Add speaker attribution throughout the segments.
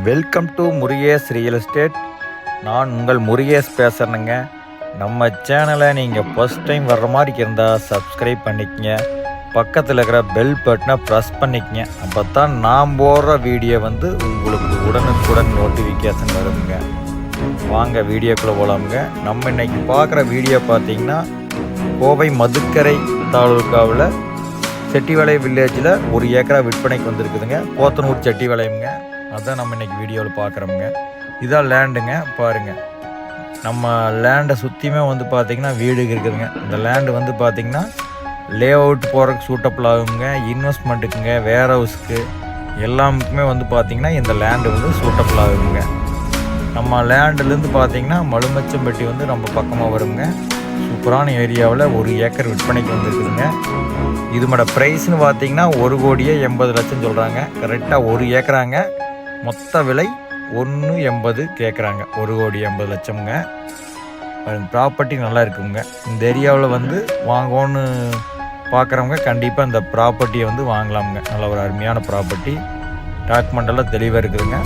Speaker 1: Welcome to Murugesh real estate நான் உங்கள் முருகேஷ் பேசுகிறேனுங்க நம்ம சேனலை நீங்கள் ஃபஸ்ட் டைம் வர்ற மாதிரி இருந்தால் சப்ஸ்கிரைப் பண்ணிக்கங்க. பக்கத்தில் இருக்கிற பெல் பட்டனை ப்ரெஸ் பண்ணிக்கங்க. அப்போ தான் நான் போடுற வீடியோ வந்து உங்களுக்கு உடனுக்குடன் நோட்டிஃபிகேஷன் வருதுங்க வாங்க வீடியோக்குள்ளே போகலாமுங்க நம்ம இன்னைக்கு பார்க்குற வீடியோ பார்த்தீங்கன்னா கோவை மதுக்கரை தாலுகாவில் செட்டிவளை வில்லேஜில் ஒரு ஏக்கரா விற்பனைக்கு வந்திருக்குதுங்க. போத்தனூர் செட்டிவாளையம்ங்க. அதுதான் நம்ம இன்னைக்கு வீடியோவில் பார்க்குறோமுங்க இதான் லேண்டுங்க பாருங்கள் நம்ம லேண்டை சுற்றியுமே வந்து பார்த்திங்கன்னா வீடு இருக்குதுங்க. இந்த லேண்டு வந்து பார்த்திங்கன்னா லே அவுட் போகிறதுக்கு சூட்டபிள் ஆகுங்க. இன்வெஸ்ட்மெண்ட்டுக்குங்க வேர் ஹவுஸ்க்கு எல்லாமுக்குமே வந்து பார்த்திங்கன்னா இந்த லேண்டு வந்து சூட்டபிள் ஆகுங்க. நம்ம லேண்டுலேருந்து பார்த்தீங்கன்னா மலுமச்சம்பட்டி வந்து நம்ம பக்கமாக வருங்க. சூப்பரான ஏரியாவில் ஒரு ஏக்கர் விற்பனைக்கு வந்துருக்குதுங்க. இதுமோட ப்ரைஸ்னு பார்த்தீங்கன்னா ஒரு கோடியே எண்பது லட்சம் சொல்கிறாங்க கரெக்டாக ஒரு ஏக்கராங்க. மொத்த விலை ஒன்று எண்பது கேட்குறாங்க ஒரு கோடி எண்பது லட்சம்ங்க. ப்ராப்பர்ட்டி நல்லா இருக்குங்க. இந்த ஏரியாவில் வந்து வாங்கோன்னு பார்க்குறவங்க கண்டிப்பாக இந்த ப்ராப்பர்ட்டியை வந்து வாங்கலாமுங்க. நல்ல ஒரு அருமையான ப்ராப்பர்ட்டி டாக்குமெண்டெல்லாம் தெளிவாக இருக்குதுங்க.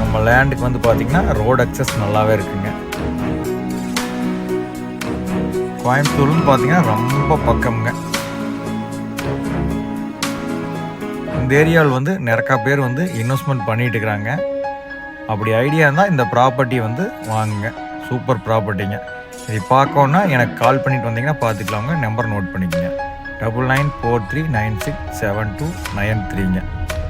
Speaker 1: நம்ம லேண்டுக்கு வந்து பார்த்திங்கன்னா ரோடு அக்சஸ் நல்லாவே இருக்குங்க. கோயம்புத்தூர்னு பார்த்தீங்கன்னா ரொம்ப பக்கம்ங்க. இந்த ஏரியாவில் வந்து நிறையா பேர் வந்து இன்வெஸ்ட்மெண்ட் பண்ணிட்டு இருக்கிறாங்க அப்படி ஐடியா இருந்தால் இந்த ப்ராப்பர்ட்டி வந்து வாங்குங்க. சூப்பர் ப்ராப்பர்ட்டிங்க இதை பார்க்கணுன்னா எனக்கு கால் பண்ணிட்டு வந்தீங்கன்னா பார்த்துக்கலாங்க. நம்பர் நோட் பண்ணிக்கோங்க. Double nine four three nine six seven two nine த்ரீங்க